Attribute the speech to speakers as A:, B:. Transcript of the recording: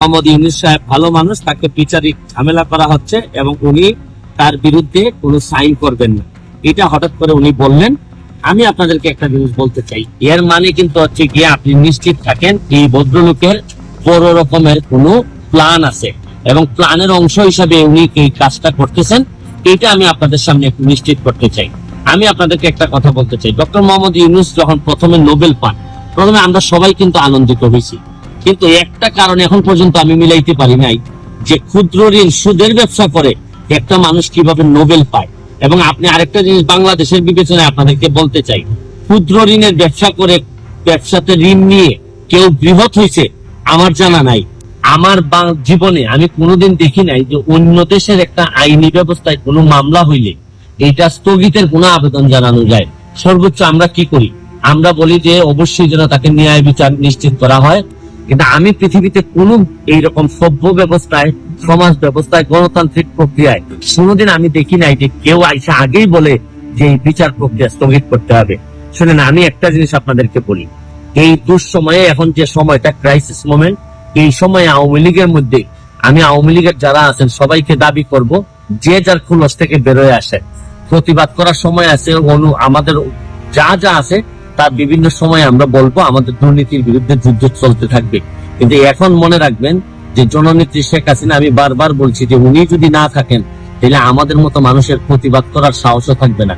A: মোহাম্মদ ইউনুস সাহেব ভালো মানুষ, তাকে বিচারিক ঝামেলা করা হচ্ছে এবং উনি তার বিরুদ্ধে কোনো সাইন করবেন না। এটা হঠাৎ করে উনি বললেন, আমি আপনাদেরকে একটা জিনিস বলতে চাই। এর মানে কিন্তু হচ্ছে গিয়ে আপনি নিশ্চিত থাকেন এই ভদ্রলোকের বড় রকমের কোনো প্ল্যান আছে এবং প্ল্যানের অংশ হিসাবে উনি এই কাজটা করতেছেন, এটা আমি আপনাদের সামনে একটু নিশ্চিত করতে চাই। আমি আপনাদেরকে একটা কথা বলতে চাই। ডক্টর মোহাম্মদ ইউনুস যখন প্রথমে নোবেল পান, প্রথমে আমরা সবাই কিন্তু আনন্দিত হয়েছি। কিন্তু একটা কারণ এখন পর্যন্ত আমি মিলাইতে পারি নাই যে ক্ষুদ্র ঋণ সুদের ব্যবসা করে একটা মানুষ কীভাবে নোবেল পায়। এবং আপনি আরেকটা জিনিস বাংলাদেশের বিবেচনায় আপনাদেরকে বলতে চাই। ক্ষুদ্র ঋণের ব্যবসা করে ব্যবসাতে ঋণ নিয়ে কেউ বৃহৎ হয়েছে, আমার জানা নাই। আমার জীবনে আমি কোনোদিন দেখি নাই যে অন্য দেশের একটা আইনি ব্যবস্থায় কোনো মামলা হইলে এটা স্থগিতের কোনো আবেদন জানানো যায়। সর্বোচ্চ আমরা কি করি? আমরা বলি যে অবশ্যই যেন তাকে ন্যায় বিচার নিশ্চিত করা হয়। কিন্তু আমি পৃথিবীতে কোন এইরকম সভ্য ব্যবস্থায়, সমাজ ব্যবস্থায়, গণতান্ত্রিক প্রক্রিয়ায় কোনোদিন আমি দেখি নাই যে কেউ আইসা আগেই বলে যে এই বিচার প্রক্রিয়া স্থগিত করতে হবে। শুনেন, আমি একটা জিনিস আপনাদেরকে বলি। এই দুঃসময়ে এখন যে সময়টা ক্রাইসিস মোমেন্ট এই সময়ে আওয়ামী লীগের মধ্যে আমি আওয়ামী লীগের যারা আছেন, সবাইকে দাবি করব, যে যার খুলস থেকে বেরোয় আসে। প্রতিবাদ করার সময় আছে, অনু আমাদের যা যা আছে তার বিভিন্ন সময় আমরা বলব আমাদের দুর্নীতির বিরুদ্ধে যুদ্ধ চলতে থাকবে। কিন্তু এখন মনে রাখবেন যে জননেত্রী শেখ হাসিনা, আমি বারবার বলছি যে উনি যদি না থাকেন, তাহলে আমাদের মতো মানুষের প্রতিবাদ করার সাহসও থাকবে না।